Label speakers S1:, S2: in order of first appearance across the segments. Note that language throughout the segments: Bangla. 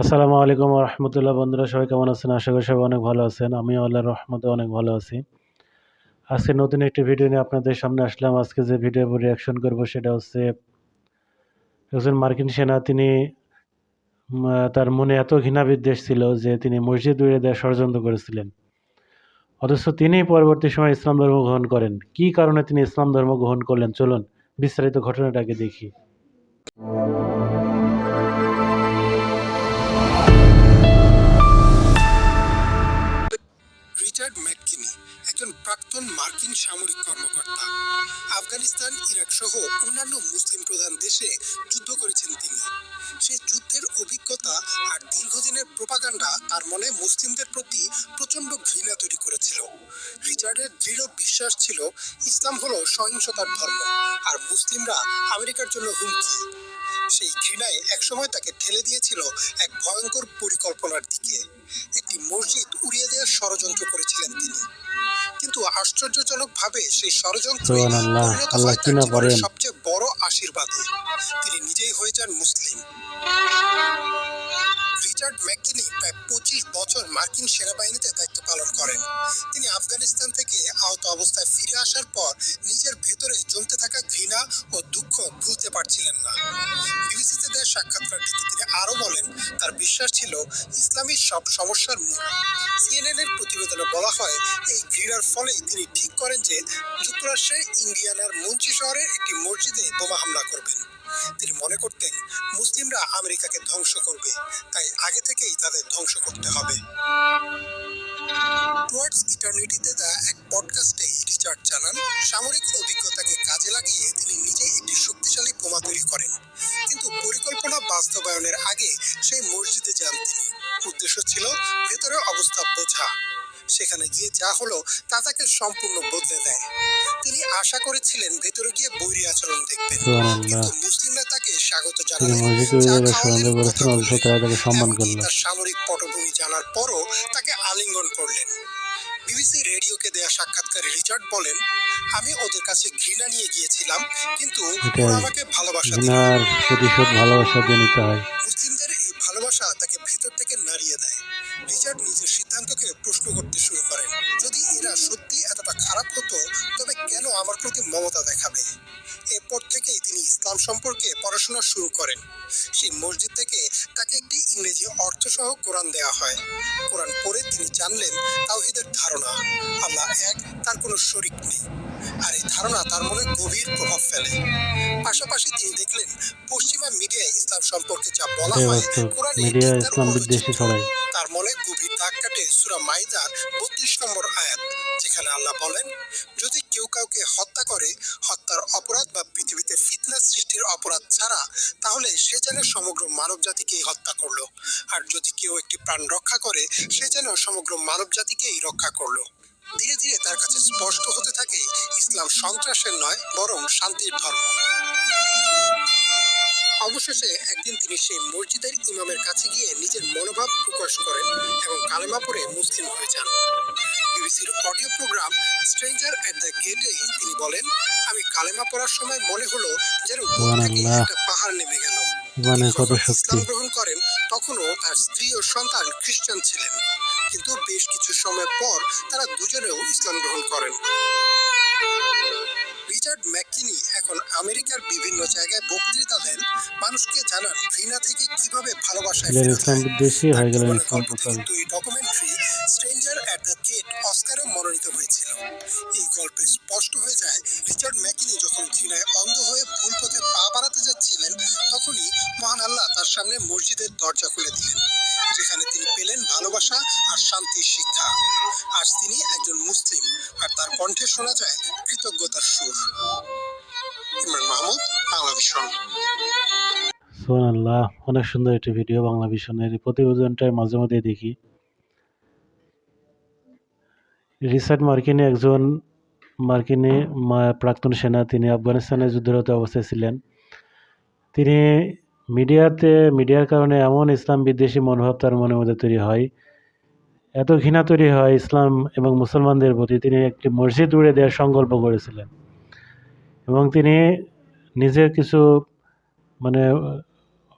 S1: আসসালামু আলাইকুম রহমতুল্লাহ বন্ধুরা, সবাই কেমন আছেন? আশা করি সবাই অনেক ভালো আছেন। আমিও আল্লাহ রহমতে অনেক ভালো আছি। আজকে নতুন একটি ভিডিও নিয়ে আপনাদের সামনে আসলাম। আজকে যে ভিডিও রিয়াকশন করব সেটা হচ্ছে একজন মার্কিন সেনা, তিনি তার মনে এত ঘৃণা বিদ্বেষ ছিল যে তিনি মসজিদ উড়িয়ে দেওয়ার ষড়যন্ত্র করেছিলেন। অথচ তিনি পরবর্তী সময় ইসলাম ধর্ম গ্রহণ করেন। কী কারণে তিনি ইসলাম ধর্ম গ্রহণ করলেন? চলুন বিস্তারিত ঘটনাটাকে দেখি।
S2: সামরিক কর্মকর্তা। আফগানিস্তান, ইরাক সহ অন্যান্য মুসলিম প্রধান দেশে যুদ্ধ করেছেন তিনি। সেই যুদ্ধের অভিজ্ঞতা আর দীর্ঘদিনের প্রপাগান্ডা তার মনে মুসলিমদের প্রতি প্রচণ্ড ঘৃণা তৈরি করেছিল। রিচার্ডের দৃঢ় বিশ্বাস ছিল, ইসলাম হলো সহিংসতার ধর্ম, আর মুসলিমরা আমেরিকার জন্য হুমকি। সেই ঘৃণায় একসময় তাকে ঠেলে দিয়েছিল এক ভয়ঙ্কর পরিকল্পনার দিকে। একটি মসজিদ উড়িয়ে দেওয়ার ষড়যন্ত্র করেছিলেন তিনি। কিন্তু আশ্চর্যজনকভাবে সেই ষড়যন্ত্র। সবচেয়ে বড় আশীর্বাদে। তিনি নিজেই হয়ে যান মুসলিম। রিচার্ড ম্যাককিনি প্রায় পঁচিশ বছর মার্কিন সেনাবাহিনীতে দায়িত্ব পালন করেন। তিনি আফগানিস্তান থেকে আহত অবস্থায় ফিরে আসার পর নিজের ভেতরে জমতে থাকা ঘৃণা ও দুঃখ ভুলতে পারছিলেন না। বিবিসিতে সাক্ষাৎকারটিতে তিনি আরও বলেন, তার বিশ্বাস ছিল ইসলামী সব সমস্যার মূল। সিএনএন এর প্রতিবেদনে বলা হয়, এই ঘৃণার ফলেই তিনি ঠিক করেন যে যুক্তরাষ্ট্রের ইন্ডিয়ানার মুন্সি শহরে একটি মসজিদে বোমা হামলা করবেন। তিনি মনে করতেন, মুসলিমরা আমেরিকাকে ধ্বংস করবে, তাই আগে থেকেই তাদের ধ্বংস করতে হবে। টুয়ার্ডস ইটার্নিটিতে এক পডকাস্টে রিচার্ড জানান, সামরিক অভিজ্ঞতাকে কাজে লাগিয়ে তিনি নিজেই একটি শক্তিশালী বোমা তৈরি করেন। কিন্তু পরিকল্পনা বাস্তবায়নের আগে সেই মসজিদে যান তিনি। উদ্দেশ্য ছিল ভেতরে অবস্থা বোঝা। সেখানে গিয়ে যা হলো তা তাকে সম্পূর্ণ বদলে দেয়। তিনি আশা করেছিলেন ভেতরে গিয়ে বৈরী আচরণ দেখবেন। কিন্তু মুসলিমরা তাকে স্বাগত জানালেন।
S1: তারা
S2: সামরিক পটভূমি জানার পরও তাকে আলিঙ্গন করলেন। বিবিসি রেডিওকে দেয়া সাক্ষাৎকারে রিচার্ড বলেন আমি ওদের কাছে ঘৃণা নিয়ে গিয়েছিলাম কিন্তু ওরা আমাকে ভালোবাসা দিল।
S1: ভালোবাসা দিয়ে নিতে হয়।
S2: প্রতি মমতা দেখাবে এরপর থেকেই তিনি ইসলাম সম্পর্কে পড়াশোনা শুরু করেন। সেই মসজিদ থেকে তাকে একটি ইংরেজি অর্থসহ কোরআন দেওয়া হয়। কোরআন পড়ে তিনি জানলেন তাওহিদের ধারণা আল্লাহ এক তার কোনো শরিক নেই। আর এই ধারণা তার মনে গভীর প্রভাব ফেলে। পাশাপাশি তিনি দেখলেন পশ্চিমা মিডিয়ায় ইসলাম সম্পর্কে যা বলা হয় কোরআন
S1: ইসলাম বিদ্বেষী ছড়ায়।
S2: তার মনে গভীর দাগ কাটে সূরা মাইদার বত্রিশ নম্বর আয়াত যেখানে আল্লাহ বলেন কেউ কাউকে হত্যা করে, হত্যার অপরাধ বা পৃথিবীতে ফিতনা সৃষ্টির অপরাধ ছাড়া, তাহলে সে যেন সমগ্র মানব জাতিকেই হত্যা করল। আর যদি কেউ একটি প্রাণ রক্ষা করে, সে যেন সমগ্র মানব জাতিকেই রক্ষা করল। ধীরে ধীরে তার কাছে স্পষ্ট হতে থাকে, ইসলাম সন্ত্রাসের নয়, বরং শান্তির ধর্ম। অবশেষে একদিন তিনি সেই মসজিদের ইমামের কাছে গিয়ে নিজের মনোভাব প্রকাশ করেন এবং কালেমা পড়ে মুসলিম হয়ে যান। বিবিসির audio program stranger at the গেটে তিনি বলেন আমি কালেমা পড়ার সময় মনে হলো যেন উপর থেকে একটা পাহাড় নেমে গেল।
S1: কত শক্তি
S2: গ্রহণ করেন তখনও তার স্ত্রী ও সন্তান খ্রিস্টান ছিলেন। কিন্তু বেশ কিছু সময় পর তারা দুজনেও ইসলাম গ্রহণ করেন। রিচার্ড ম্যাকিনি এখন আমেরিকার বিভিন্ন জায়গায় বক্তৃতা দেন। মানুষকে জানান ঘৃণা থেকে কীভাবে ভালোবাসায় হয়। গল্প থেকে documentary stranger at the gate অস্কারে মনোনীত হয়েছিল। এই গল্পে স্পষ্ট হয়ে যায় রিচার্ড ম্যাকিনি যখন ঘৃণায় অন্ধ হয়ে ভুল পথে পা বাড়াতে যাচ্ছিলেন তখনই মহান আল্লাহ তার সামনে মসজিদের দরজা খুলে দিলেন। যেখানে তিনি পেলেন ভালোবাসা আর শান্তির শিক্ষা। আজ তিনি একজন মুসলিম আর তার কণ্ঠে শোনা যায় কৃতজ্ঞতার সুর। ইমরান মাহমুদ, বাংলা
S1: সুবহানাল্লাহ, অনেক সুন্দর একটি ভিডিও বাংলা এই প্রতিবেদনটাই মাঝে মধ্যে দেখি। রিসার্ট মার্কিনে একজন মার্কিনে প্রাক্তন সেনা, তিনি আফগানিস্তানে যুদ্ধরত অবস্থায় ছিলেন। তিনি মিডিয়াতে, মিডিয়ার কারণে এমন ইসলাম বিদ্বেষী মনোভাব তার মনের মধ্যে তৈরি হয়। এত ঘৃণা তৈরি হয় ইসলাম এবং মুসলমানদের প্রতি। তিনি একটি মসজিদ উড়ে দেওয়ার সংকল্প করেছিলেন এবং তিনি নিজের কিছু মানে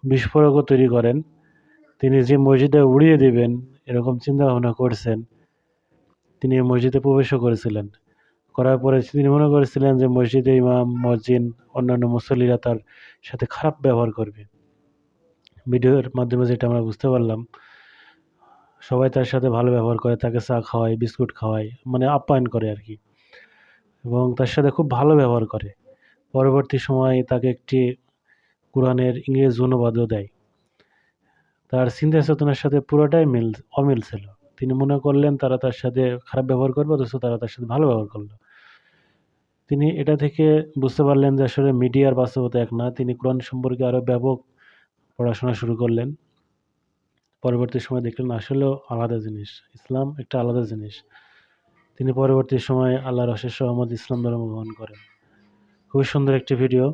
S1: বিস্ফোরকও তৈরি করেন। তিনি যে মসজিদে উড়িয়ে দিবেন, এরকম চিন্তা ভাবনা করছেন। তিনি মসজিদে প্রবেশও করেছিলেন। করার পরে তিনি মনে করেছিলেন যে মসজিদে ইমাম, মসজিদ, অন্যান্য মুসল্লিরা তার সাথে খারাপ ব্যবহার করবে। ভিডিওর মাধ্যমে যেটা আমরা বুঝতে পারলাম, সবাই তার সাথে ভালো ব্যবহার করে, তাকে চা খাওয়ায়, বিস্কুট খাওয়ায় মানে আপ্যায়ন করে আর কি। এবং তার সাথে খুব ভালো ব্যবহার করে। পরবর্তী সময়ে তাকে একটি কোরআনের ইংরেজ অনুবাদও দেয়। তার চিন্তা চেতনার সাথে পুরোটাই মিল, অমিল ছিল। তিনি মনে করলেন তারা তার সাথে খারাপ ব্যবহার করবে, অথচ তারা তার সাথে ভালো ব্যবহার করল। তিনি এটা থেকে বুঝতে পারলেন যে আসলে মিডিয়ার বাস্তবতা এক না, তিনি কোরআন সম্পর্কে আরও ব্যাপক পড়াশোনা শুরু করলেন। পরবর্তী সময় দেখলেন আসলেও আলাদা জিনিস। ইসলাম একটা আলাদা জিনিস। তিনি পরবর্তী সময়ে আল্লাহর অশেষ সহমদ ইসলাম ধর্ম গ্রহণ করেন। খুবই সুন্দর একটি ভিডিও